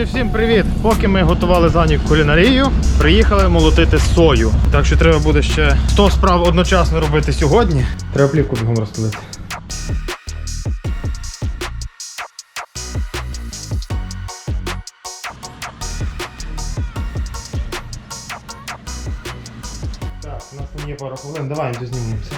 Друзі, всім привіт! Поки ми готували зані кулінарію, приїхали молотити сою. Так що треба буде ще 100 справ одночасно робити сьогодні. Треба плівку бігом розстелити. Так, у нас там є пару хвилин, давай дознімемося.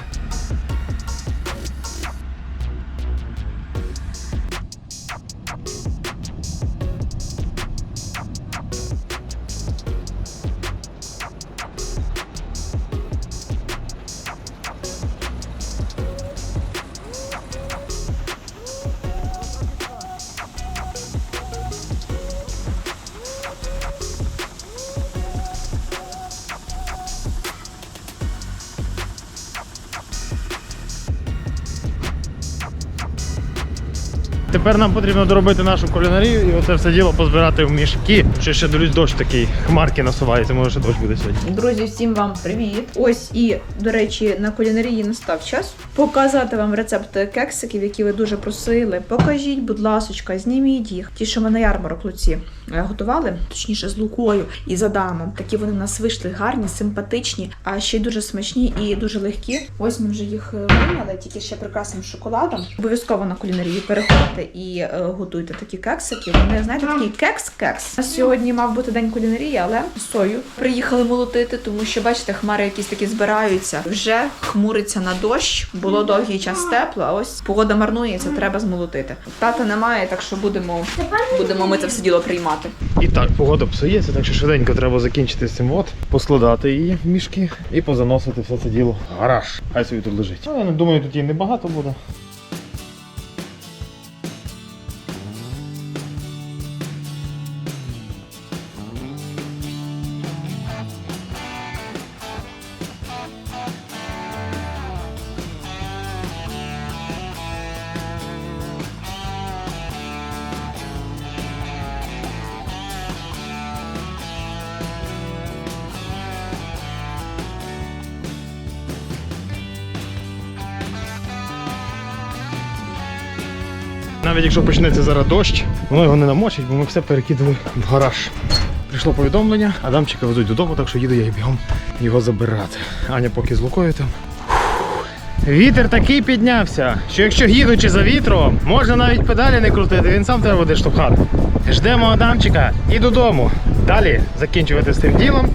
Тепер нам потрібно доробити нашу кулінарію і оце все діло позбирати в мішки. Ще ще дивлюсь, дощ такий, хмарки насувається, може ще дощ буде сьогодні. Друзі, всім вам привіт! Ось і до речі, на кулінарії настав час показати вам рецепти кексиків, які ви дуже просили. Покажіть, будь ласочка, зніміть їх. Ті, що ми на ярмарок луці е, готували, точніше з лукою і з адамом. Такі вони в нас вийшли гарні, симпатичні, а ще й дуже смачні і дуже легкі. Ось ми вже їх е, вийняли, тільки ще прикрасимо шоколадом. Обов'язково на кулінарію переходьте і е, готуйте такі кексики. Вони знаєте, такий кекс-кекс. У нас сьогодні мав бути день кулінарії, але сою приїхали молотити, тому що бачите, хмари якісь такі збираються. Вже хмуриться на дощ. Було довгий час тепло, а ось погода марнується, треба змолотити. Тата немає, так що будемо, будемо ми це все діло приймати. І так, погода псується, так що швиденько треба закінчити з цим от, поскладати її в мішки і позаносити все це діло в гараж. Хай собі тут лежить. Але, я не думаю, тут її небагато буде. Навіть якщо почнеться зараз дощ, воно його не намочить, бо ми все перекидали в гараж. Прийшло повідомлення, Адамчика везуть додому, так що їду я бігом його забирати. Аня поки з лукою там. Вітер такий піднявся, що якщо їдучи за вітром, можна навіть педалі не крутити, він сам тебе буде штовхати. Ждемо Адамчика і додому. Далі закінчувати з тим ділом.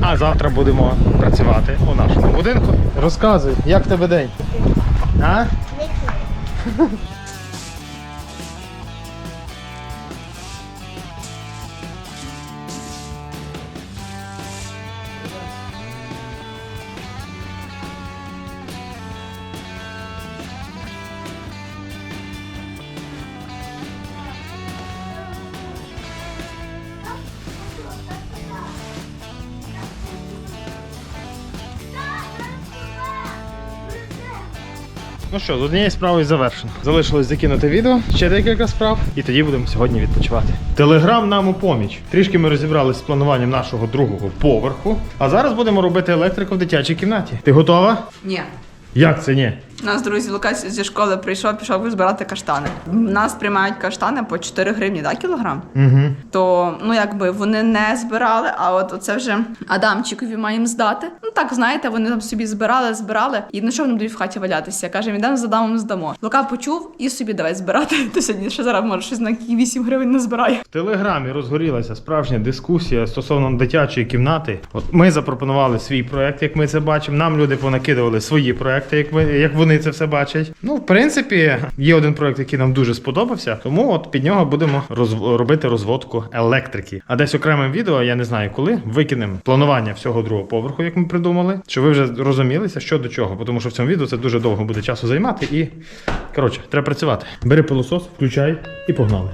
А завтра будемо працювати у нашому будинку. Розказуй, як тебе день? А? Ну що, з однієї справи завершено. Залишилось закинути відео, ще декілька справ, і тоді будемо сьогодні відпочивати. Телеграм нам у поміч. Трішки ми розібралися з плануванням нашого другого поверху. А зараз будемо робити електрику в дитячій кімнаті. Ти готова? Ні. Як це ні? У нас друзі Лукас зі школи прийшов, пішов збирати каштани. Нас приймають каштани по 4 гривні, да, кілограм. Угу. То ну якби вони не збирали, а от оце вже Адамчикові маємо здати. Ну так знаєте, вони там собі збирали, збирали, і на що вони будуть в хаті валятися? Каже, йдемо з Адамом здамо. Лука почув і собі давай збирати. То сьогодні ще зараз може щось на які 8 гривень не збирає. В телеграмі розгорілася справжня дискусія стосовно дитячої кімнати. От ми запропонували свій проект, як ми це бачимо. Нам люди понакидували свої проекти, як ви як вони це все бачать. Ну, в принципі, є один проект, який нам дуже сподобався. Тому от під нього будемо роз- робити розводку електрики. А десь окремим відео, я не знаю коли, викинемо планування всього другого поверху, як ми придумали, щоб ви вже розумілися, що до чого. Тому що в цьому відео це дуже довго буде часу займати. І коротше, треба працювати. Бери пилосос, включай і погнали.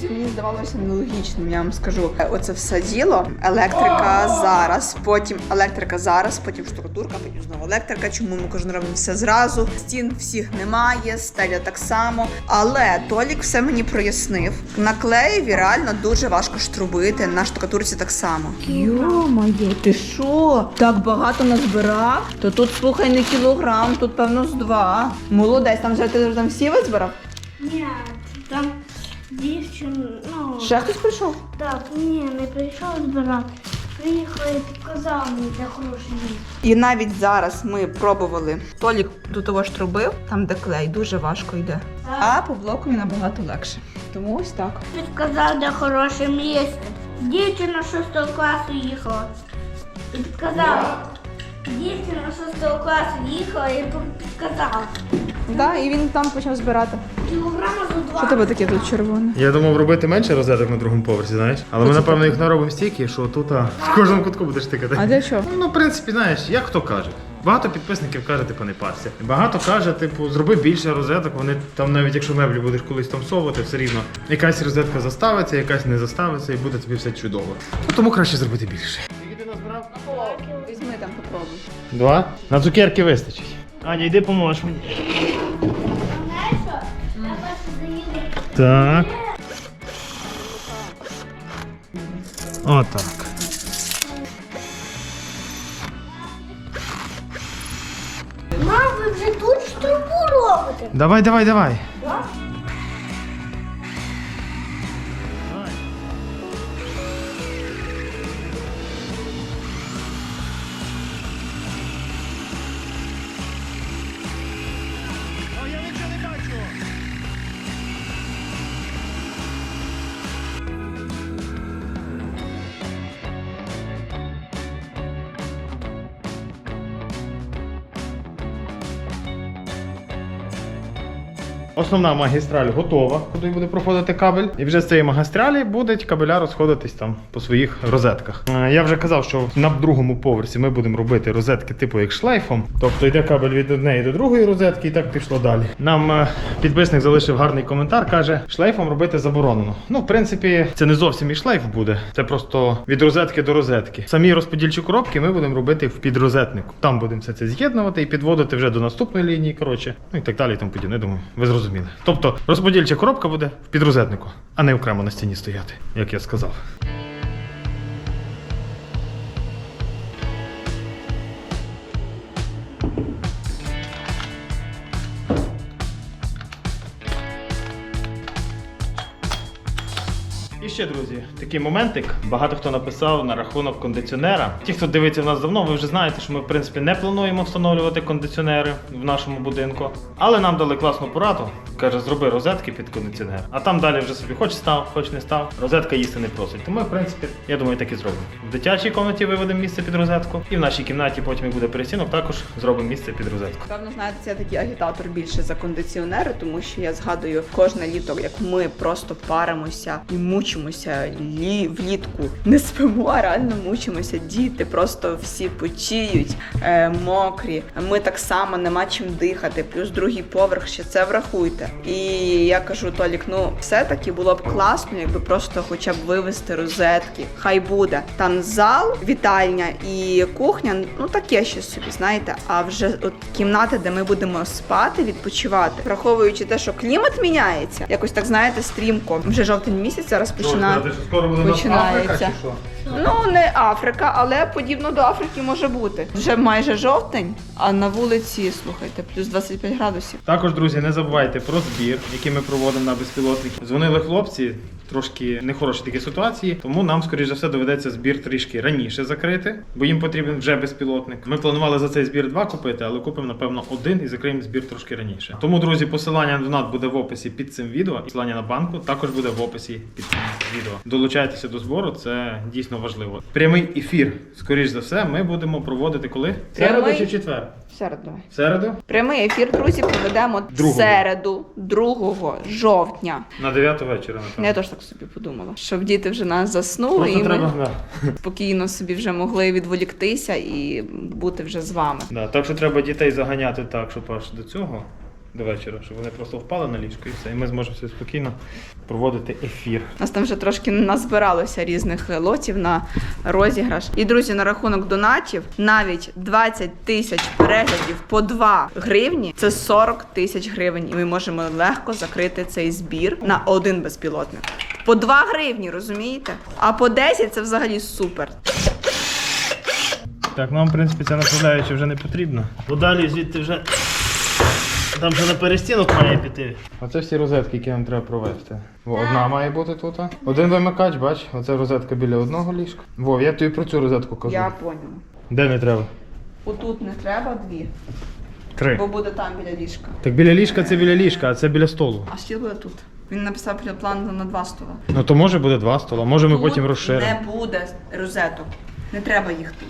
Друзі, мені здавалося нелогічним, я вам скажу. Оце все діло. Електрика зараз, потім електрика зараз, потім штукатурка, потім знову електрика. Чому ми кожен робимо все зразу? Стін всіх немає, стеля так само. Але Толік все мені прояснив. На клеєві реально дуже важко штрубити, на штукатурці так само. Йо-моє, ти що? Так багато назбирав? То тут слухай не кілограм, тут певно з два. Молодець, там вже ти там всі визбирав? Ні, там дівчина, ну Ще хтось прийшов? так, ні, не прийшов збирати. Показав мені де хороше місце. І навіть зараз ми пробували. Толік до того ж трубив, там де клей, дуже важко йде. А по блоку набагато легше. Тому ось так. Підказав, де хороше місце. Дівчина 6 класу їхала. І підказав. Дівчина 6 класу їхала і підказав. Да, і він там почав збирати. Кілограма за два. Що тебе таке тут червоне? Я думав робити менше розеток на другому поверсі, знаєш. Але ми, напевно, їх наробимо стільки, що тут а, в кожному кутку будеш тикати. А для чого? Ну, в принципі, знаєш, як хто каже. Багато підписників каже, типу, не парся. Багато каже, типу, зроби більше розеток. Вони там, навіть якщо меблі будеш колись там совувати, все рівно якась розетка заставиться, якась не заставиться, і буде тобі все чудово. Ну, тому краще зробити більше. Скільки ти назбирав? Візьми там попробуй. Два. На цукерки вистачить. Аня, йди поможеш мені. Так. Отак. Мам, ви вже тут штрубу робите? Давай, давай, давай. Основна магістраль готова, куди буде проходити кабель. І вже з цієї магістралі будуть кабеля розходитись там по своїх розетках. Е, Я вже казав, що на другому поверсі ми будемо робити розетки типу як шлейфом. Тобто йде кабель від однієї до другої розетки, і так пішло далі. Нам е, підписник залишив гарний коментар, каже, шлейфом робити заборонено. Ну, в принципі, це не зовсім і шлейф буде. Це просто від розетки до розетки. Самі розподільчі коробки ми будемо робити в підрозетнику. Там будемо все це з'єднувати і підводити вже до наступної лінії. Коротше, ну і так далі. Тому подібне. Думаю, ви зрозуміли. Тобто розподільча коробка буде в підрозетнику, а не окремо на стіні стояти, як я сказав. Ще, друзі, такий моментик. Багато хто написав на рахунок кондиціонера. Ті, хто дивиться в нас давно, ви вже знаєте, що ми в принципі не плануємо встановлювати кондиціонери в нашому будинку. Але нам дали класну пораду. Каже, зроби розетки під кондиціонер. А там далі вже собі хоч став, хоч не став. Розетка їсти не просить. Тому, в принципі, я думаю, так і зробимо. В дитячій кімнаті виведемо місце під розетку. І в нашій кімнаті потім як буде пересінок, також зробимо місце під розетку. Певно, знаєте, це такий агітатор більше за кондиціонери, тому що я згадую кожне літо, як ми просто паримося і мучимося лі влітку. Не спимо, а реально мучимося. Діти просто всі потіють, е, мокрі. Ми так само нема чим дихати. Плюс другий поверх ще це врахуйте. І я кажу, Толік, ну все-таки було б класно, якби просто хоча б вивести розетки. Хай буде там зал, вітальня і кухня. Ну таке ще собі, знаєте. А вже от кімнати, де ми будемо спати, відпочивати, враховуючи те, що клімат міняється, якось так знаєте, стрімко. Вже жовтень місяць зараз починає. Скоро буде починається. Ну не Африка, але подібно до Африки може бути. Вже майже жовтень, а на вулиці, слухайте, плюс 25 градусів. Також, друзі, не забувайте про збір, який ми проводимо на безпілотники. Дзвонили хлопці, трошки нехороші такі ситуації, тому нам, скоріш за все, доведеться збір трішки раніше закрити, бо їм потрібен вже безпілотник. Ми планували за цей збір два купити, але купимо, напевно, один і закриємо збір трошки раніше. Тому, друзі, посилання на донат буде в описі під цим відео. Посилання на банку також буде в описі під цим відео. Долучайтеся до збору, це дійсно важливо. Прямий ефір, скоріш за все, ми будемо проводити коли? Середу Прямий? чи четвер? Середу. В Середу? Прямий ефір, друзі, проведемо Другого. середу, 2 жовтня. На 9 вечора, напевно. Я теж так собі подумала, щоб діти вже нас заснули, Просто і треба, ми да. спокійно собі вже могли відволіктися і бути вже з вами. Да, так що треба дітей заганяти так, щоб аж до цього. До вечора, щоб вони просто впали на ліжко і все. І ми зможемо собі спокійно проводити ефір. У нас там вже трошки назбиралося різних лотів на розіграш. І друзі, на рахунок донатів, навіть 20 тисяч переглядів по 2 гривні це 40 тисяч гривень. І ми можемо легко закрити цей збір на один безпілотник. По 2 гривні, розумієте? А по 10 це взагалі супер. Так, нам, в принципі, ця направляюча вже не потрібно. Бо далі звідти вже. Там вже на перестінок має піти. Оце всі розетки, які нам треба провести. Во, одна має бути тут. а. Один вимикач, бач, оце розетка біля одного ліжка. Вов, я тобі про цю розетку кажу. Я поняла. Де не треба? Отут не треба дві, Три. бо буде там біля ліжка. Так біля ліжка це біля ліжка, а це біля столу. А стіл буде тут. Він написав план на два стола. Ну то може буде два стола, може ми Тут потім розширимо. Не буде розеток. Не треба їх тут.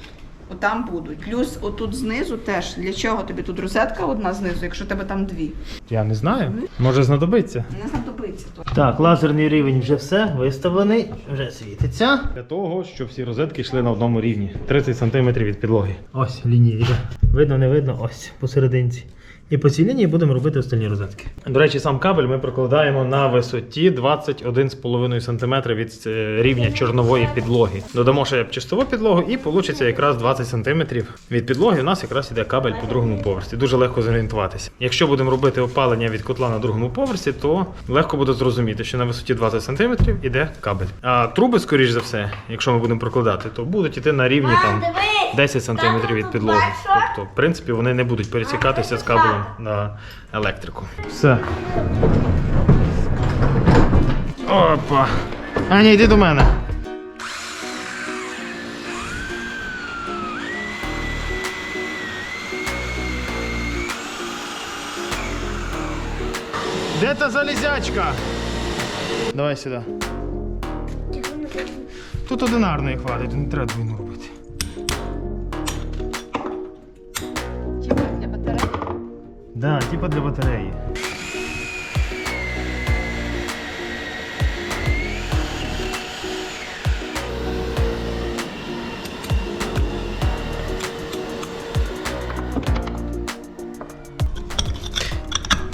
Отам будуть. Плюс отут знизу теж. Для чого тобі тут розетка одна знизу, якщо тебе там дві? Я не знаю. Може знадобиться. Не знадобиться то. Так, лазерний рівень вже все виставлений, вже світиться. Для того, щоб всі розетки йшли на одному рівні. 30 см від підлоги. Ось лінія йде. Видно, не видно, ось посерединці. І по цій лінії будемо робити остальні розетки. До речі, сам кабель ми прокладаємо на висоті 21,5 см від е, рівня чорнової підлоги. Додамо ще чистову підлогу і вийде якраз 20 см від підлоги. У нас якраз іде кабель по другому поверсі. Дуже легко зорієнтуватися. Якщо будемо робити опалення від котла на другому поверсі, то легко буде зрозуміти, що на висоті 20 см іде кабель. А труби, скоріш за все, якщо ми будемо прокладати, то будуть іти на рівні там. 10 см від підлоги. Тобто, в принципі, вони не будуть пересікатися з кабелем на електрику. Все. Опа. Аня, йди до мене. Де та залізячка? Давай сюди. Тут одинарної хватить, не треба двійну робити. Да, типа для батареї.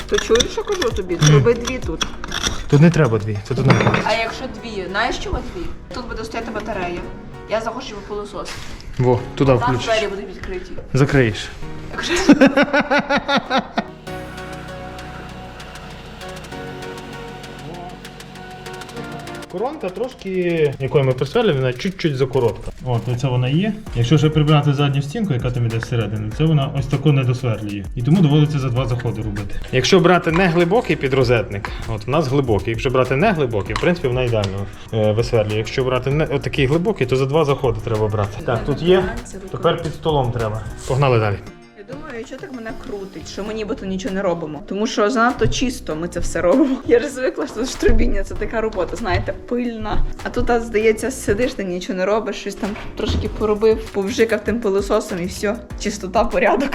То чуєш, що кажу тобі? Зроби дві тут. Тут не треба дві, це тут не. А якщо дві, знаєш чому дві? Тут буде стояти батарея. Я захочу пилосос. Во, туди Там включиш. двері будуть відкриті. Закриєш. Коронка трошки, якою ми присверлюємо, вона чуть-чуть закоротка. От, оце вона є. Якщо ще прибрати задню стінку, яка там іде всередину, це вона ось тако не досверлює. І тому доводиться за два заходи робити. Якщо брати не глибокий підрозетник, от в нас глибокий. Якщо брати не глибокий, в принципі, вона ідеально е, висверлює. Якщо брати не отакий глибокий, то за два заходи треба брати. Так, тут є. Тепер під столом треба. Погнали далі. Думаю, що так мене крутить, що ми нібито нічого не робимо. Тому що занадто чисто ми це все робимо. Я ж звикла, що штрубіння це така робота, знаєте, пильна. А тут, а, здається, сидиш, ти нічого не робиш, щось там трошки поробив, повжикав тим пилососом і все. Чистота, порядок.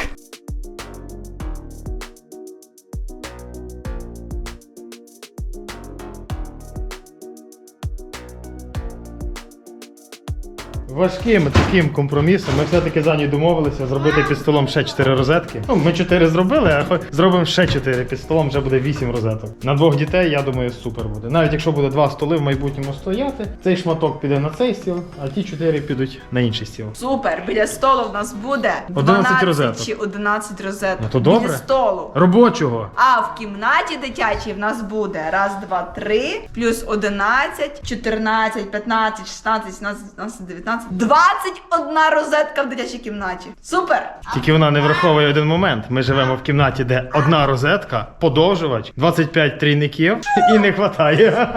Важким таким компромісом ми все-таки за ній домовилися зробити під столом ще 4 розетки. Ну, ми 4 зробили, а хо- зробимо ще 4 під столом, вже буде 8 розеток. На двох дітей, я думаю, супер буде. Навіть якщо буде два столи в майбутньому стояти, цей шматок піде на цей стіл, а ті 4 підуть на інший стіл. Супер! Біля столу в нас буде 11 розеток. чи 11 розеток. Ну, то добре. Біля столу. Робочого! А в кімнаті дитячій в нас буде раз, два, три, плюс 11, 14, 15, 16, 17, 18, 19, 21 розетка в дитячій кімнаті. Супер! Тільки вона не враховує один момент. Ми живемо в кімнаті, де одна розетка, подовжувач, 25 трійників і не вистачає.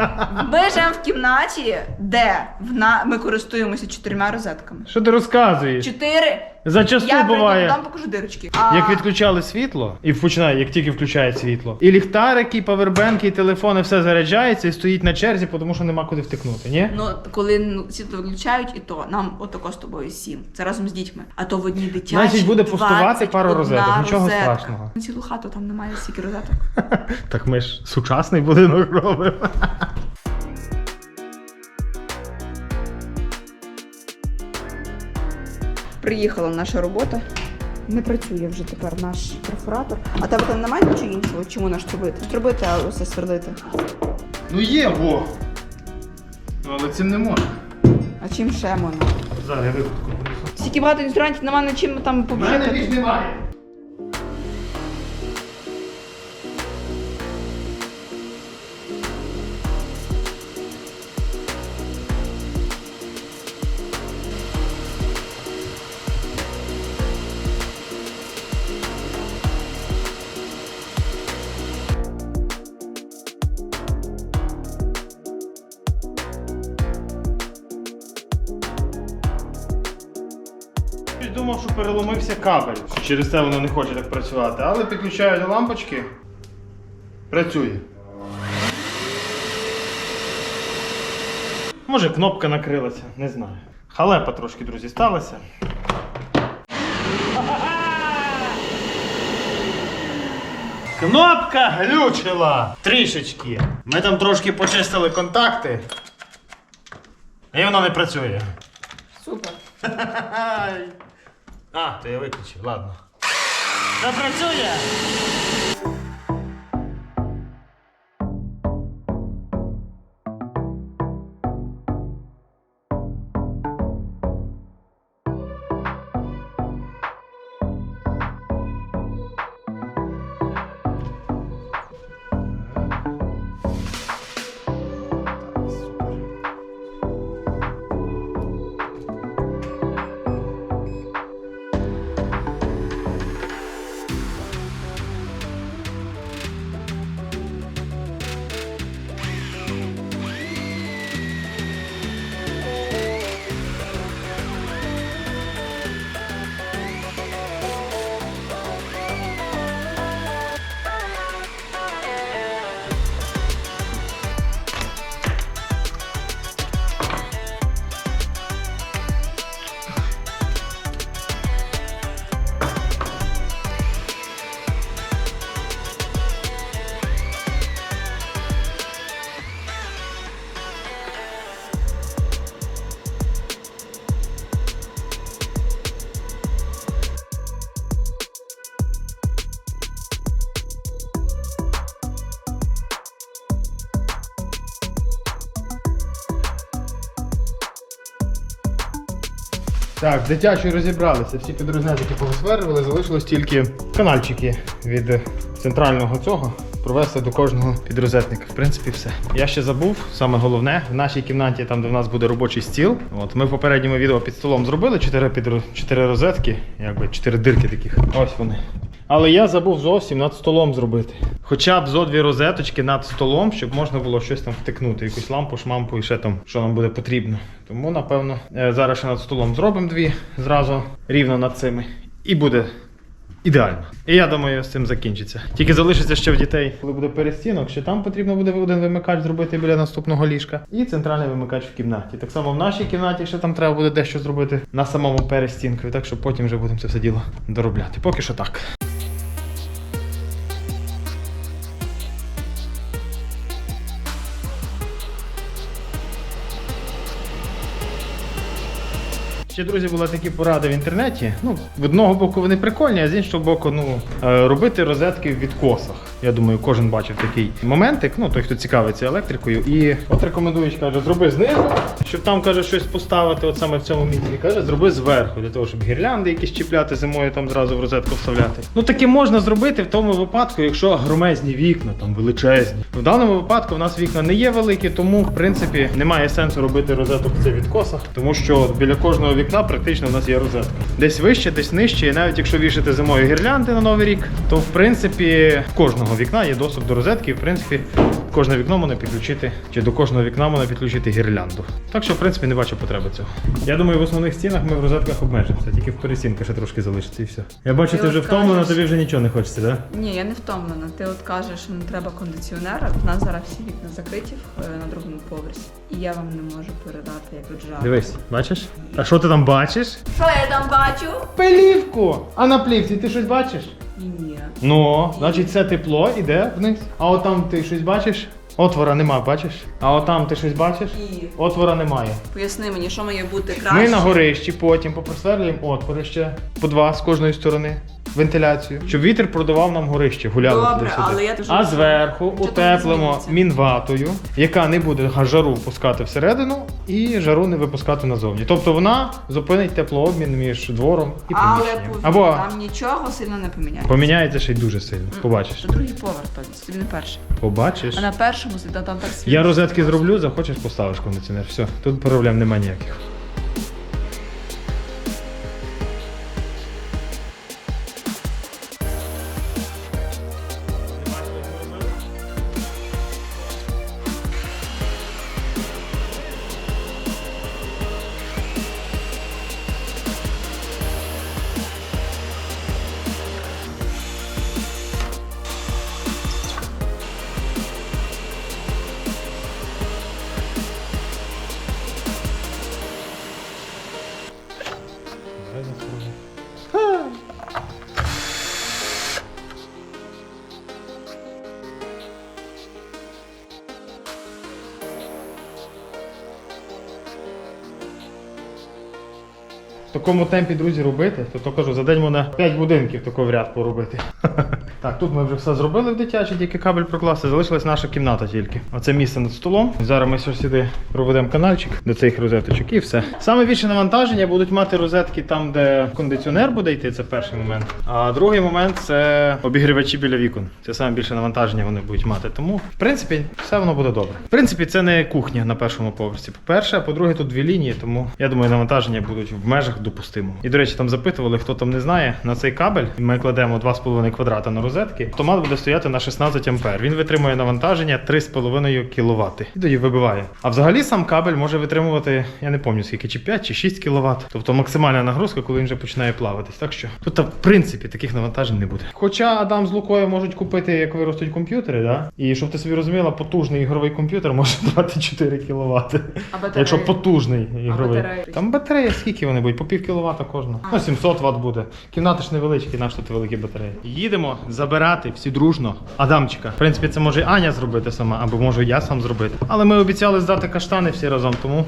Ми живемо в кімнаті, де в на... ми користуємося чотирма розетками. Що ти розказуєш? Чотири. Зачасту Я прийду буває. там покажу дирочки. А, Як відключали світло, і починає, як тільки включають світло, і ліхтарики, і павербенки, і телефони, все заряджається і стоїть на черзі, тому що нема куди втикнути, ні? Ну, коли ну, світло виключають, і то нам отако з тобою сім. Це разом з дітьми. А то в одній дитячій. Значить, буде пустувати 21 пару розеток, нічого розетка. страшного. Цілу хату там немає стільки розеток. Так ми ж сучасний будинок робимо. Приїхала наша робота. не працює вже тепер наш перфоратор. А тебе там немає нічого іншого, чому наш трубити? Зробити, а усе сверлити. Ну є, бо. Ну, але цим не можна. А чим ще можна? Зараз я викрутку принесу. Стільки багато інструментів, нема на чим там У мене побжикати. більш немає. Кабель. Через це воно не хоче так працювати. Але підключаю до лампочки. Працює. Може кнопка накрилася, не знаю. Халепа трошки, друзі, сталася. Кнопка глючила трішечки. Ми там трошки почистили контакти. І воно не працює. Супер. А, то я виключив, ладно. Це Так, дитячі розібралися, всі підрознятики повисверли, залишилось тільки канальчики від центрального цього провести до кожного підрозетника. В принципі, все. Я ще забув, саме головне, в нашій кімнаті, там де в нас буде робочий стіл. От ми в попередньому відео під столом зробили 4, підро... 4 розетки, якби 4 дирки таких. Ось вони. Але я забув зовсім над столом зробити. Хоча б зо дві розеточки над столом, щоб можна було щось там втикнути, якусь лампу, шмампу і ще там, що нам буде потрібно. Тому, напевно, е, зараз ще над столом зробимо дві зразу рівно над цими. І буде ідеально. І я думаю, з цим закінчиться. Тільки залишиться ще в дітей, коли буде перестінок, що там потрібно буде один вимикач зробити біля наступного ліжка. І центральний вимикач в кімнаті. Так само в нашій кімнаті ще там треба буде дещо зробити на самому перестінку. Так що потім вже будемо це все діло доробляти. Поки що так. Ще, друзі, були такі поради в інтернеті. Ну, з одного боку вони прикольні, а з іншого боку, ну, е, робити розетки в відкосах. Я думаю, кожен бачив такий моментик, ну той, хто цікавиться електрикою. І от рекомендують, каже, зроби знизу, щоб там каже щось поставити, от саме в цьому місці. Каже, зроби зверху, для того, щоб гірлянди якісь чіпляти зимою там зразу в розетку вставляти. Ну таке можна зробити в тому випадку, якщо громезні вікна, там величезні. В даному випадку в нас вікна не є великі, тому в принципі немає сенсу робити розеток в цих відкосах, тому що біля кожного вікна практично в нас є розетка. Десь вище, десь нижче, і навіть якщо вішати зимою гірлянди на новий рік, то в принципі кожного вікна є доступ до розетки, і в принципі кожне вікно можна підключити, чи до кожного вікна можна підключити гірлянду. Так що, в принципі, не бачу потреби цього. Я думаю, в основних стінах ми в розетках обмежимося, тільки в пересінка ще трошки залишиться і все. Я бачу, Ти ти вже от втомлена, тобі вже нічого не хочеться, так? Да? Ні, я не втомлена. Ти от кажеш, що не треба кондиціонера. У нас зараз всі вікна закриті е, на другому поверсі. І я вам не можу передати, як тут жарко. Дивись, бачиш? А що ти там бачиш? Що я там бачу? Плівку! А на плівці ти щось бачиш? Ні. Ну, значить, це тепло іде вниз. А от там ти щось бачиш? Отвора нема, бачиш? А отам ти щось бачиш? І Отвора немає. поясни мені, що має бути краще. Ми на горищі потім попросверлюємо отвори ще по два з кожної сторони. Вентиляцію, щоб вітер продавав нам горище, гуляли Добре, туди-сюди. але я дуже- А зверху Що утеплимо мінватою, яка не буде га- жару пускати всередину і жару не випускати назовні. Тобто вона зупинить теплообмін між двором і Але приміщенням. повір, Або там нічого сильно не поміняється. поміняється ще й дуже сильно. Побачиш. Це другий поверх, це тобі не перший. Побачиш. А на першому сида там так світло. Я розетки зроблю, захочеш поставиш кондиціонер. Все, тут проблем немає ніяких. Такому темпі, друзі, робити, то, то кажу, за день можна 5 будинків такого в ряд поробити. Так, тут ми вже все зробили в дитячій, тільки кабель прокласти, залишилась наша кімната тільки. Оце місце над столом. Зараз ми сюди проведемо канальчик до цих розеточок і все. Саме більше навантаження будуть мати розетки там, де кондиціонер буде йти, це перший момент. А другий момент це обігрівачі біля вікон. Це саме більше навантаження вони будуть мати. Тому, в принципі, все воно буде добре. В принципі, це не кухня на першому поверсі. По-перше, а по-друге, тут дві лінії, тому я думаю, навантаження будуть в межах допустимого. І до речі, там запитували, хто там не знає, на цей кабель ми кладемо 2,5 квадрата на розетки. Автомат буде стояти на 16 ампер. Він витримує навантаження 3,5 кВт. І тоді вибиває. А взагалі сам кабель може витримувати, я не пам'ятаю скільки, чи 5 чи 6 кВт. Тобто максимальна нагрузка, коли він вже починає плаватись. Так що тут, в принципі, таких навантажень не буде. Хоча Адам з Лукою можуть купити, як виростуть комп'ютери, да? і щоб ти собі розуміла, потужний ігровий комп'ютер може давати 4 кВт. А? Якщо потужний ігровий. батареї? Там батарея скільки вони будуть? По пів кіловата кожна. Ну, 700 Вт буде. Кімнати ж невеличкі, наш тут великі батареї. Їдемо забирати всі дружно. Адамчика. В принципі, це може і Аня зробити сама, або може я сам зробити. Але ми обіцяли здати каштани всі разом, тому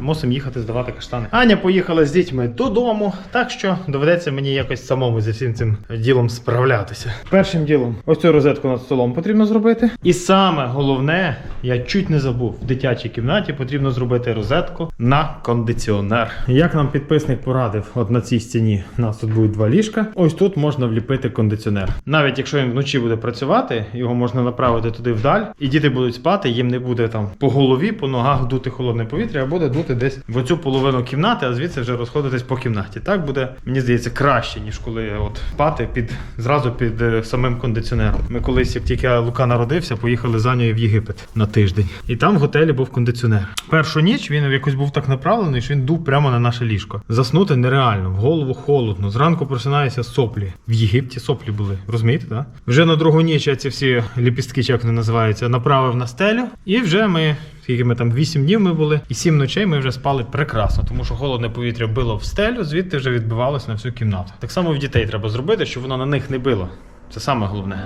мусимо їхати здавати каштани. Аня поїхала з дітьми додому, так що доведеться мені якось самому зі всім цим ділом справлятися. Першим ділом, ось цю розетку над столом потрібно зробити. І саме головне, я чуть не забув, в дитячій кімнаті потрібно зробити розетку на кондиціонер. Як нам підписник порадив, от на цій стіні у нас тут будуть два ліжка. Ось тут можна вліпити кондиціонер. Навіть якщо він вночі буде працювати, його можна направити туди вдаль, і діти будуть спати, їм не буде там по голові, по ногах дути холодне повітря, а буде дути десь в оцю половину кімнати, а звідси вже розходитись по кімнаті. Так буде, мені здається, краще, ніж коли от спати під зразу під е, самим кондиціонером. Ми колись, як тільки Лука народився, поїхали за нею в Єгипет на тиждень. І там в готелі був кондиціонер. Першу ніч він якось був так направлений, що він дув прямо на наше ліжко. Заснути нереально, в голову холодно. Зранку просинаюся соплі. В Єгипті соплі були. Розумієте, так? Вже на другу ніч я ці всі ліпістки, як вони називаються, направив на стелю. І вже ми. Скільки ми там 8 днів ми були, і 7 ночей ми вже спали прекрасно, тому що холодне повітря било в стелю, звідти вже відбивалося на всю кімнату. Так само в дітей треба зробити, щоб воно на них не било. Це саме головне.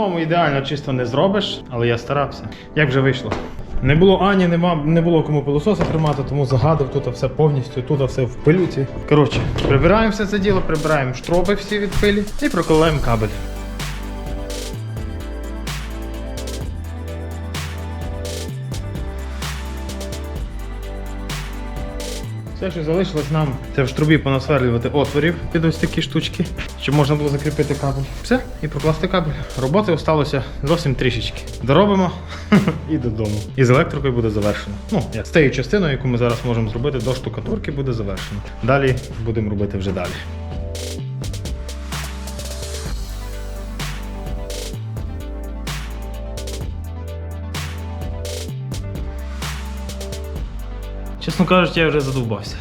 Самому ідеально чисто не зробиш, але я старався. Як вже вийшло? Не було Ані, нема, не було кому пилососа тримати, тому загадав тут все повністю, тут все в пилюці. Коротше, прибираємо все це діло, прибираємо штропи всі від пилі і проколаємо кабель. Все, що залишилось нам, це в трубі понасверлювати отворів під ось такі штучки, щоб можна було закріпити кабель. Все, і прокласти кабель. Роботи осталося зовсім трішечки. Доробимо і додому. І з електрикою буде завершено. Ну, з тією частиною, яку ми зараз можемо зробити до штукатурки, буде завершено. Далі будемо робити вже далі. Чесно кажучи, я вже задовбався.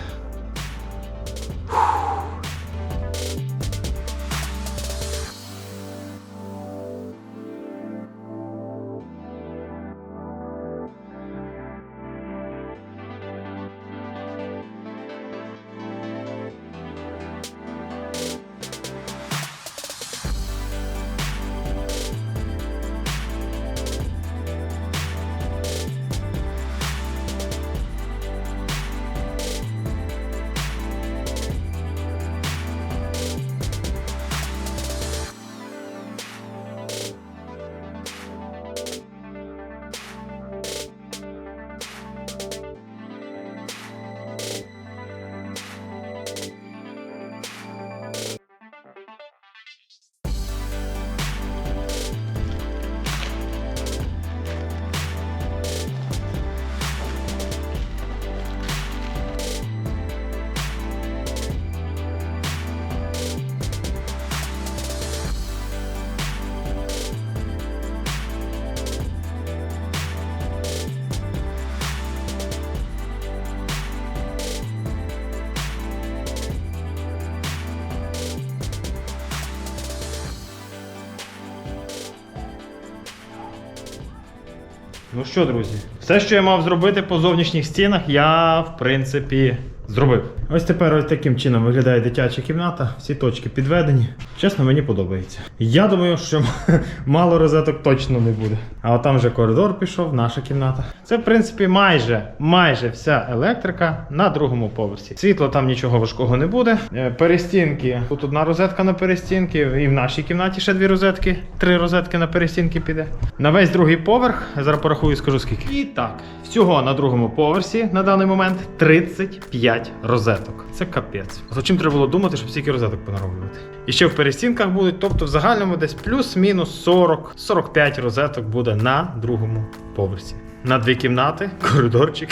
Ну що, друзі, все, що я мав зробити по зовнішніх стінах, я в принципі зробив. Ось тепер ось таким чином виглядає дитяча кімната. Всі точки підведені. Чесно, мені подобається. Я думаю, що мало розеток точно не буде. А от там вже коридор пішов, наша кімната. Це, в принципі, майже майже вся електрика на другому поверсі. Світла там нічого важкого не буде. Е, Перестінки. Тут одна розетка на перестінки, і в нашій кімнаті ще дві розетки. Три розетки на перестінки піде. На весь другий поверх. Зараз порахую, і скажу скільки. І так, всього на другому поверсі на даний момент 35 розеток. Це капець. За чим треба було думати, щоб стільки розеток понароблювати? І ще в перестінках будуть, тобто в загальному десь плюс-мінус 40-45 розеток буде на другому поверсі. На дві кімнати, коридорчик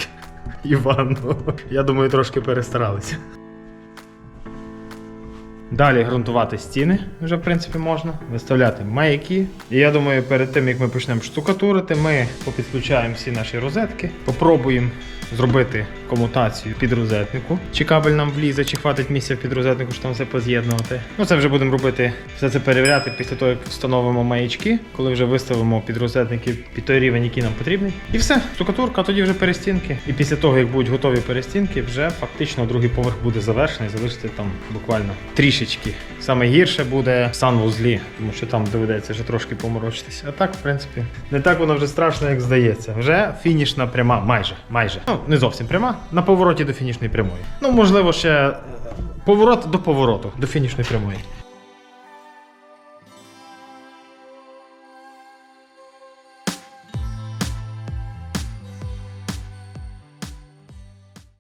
і ванну. Я думаю, трошки перестаралися. Далі ґрунтувати стіни вже в принципі можна, виставляти маяки. І я думаю, перед тим як ми почнемо штукатурити, ми попідключаємо всі наші розетки, попробуємо зробити комутацію під розетнику. Чи кабель нам влізе, чи хватить місця під розетнику, щоб там все поз'єднувати. Ну це вже будемо робити, все це перевіряти після того, як встановимо маячки, коли вже виставимо під розетники під той рівень, який нам потрібний. І все, штукатурка, тоді вже перестінки. І після того, як будуть готові перестінки, вже фактично другий поверх буде завершений, залишиться там буквально трішечки. Саме гірше буде санвузлі, тому що там доведеться вже трошки поморочитися. А так, в принципі, не так воно вже страшно, як здається. Вже фінішна пряма, майже, майже. Ну, не зовсім пряма, на повороті до фінішної прямої. Ну, можливо, ще е, поворот до повороту, до фінішної прямої.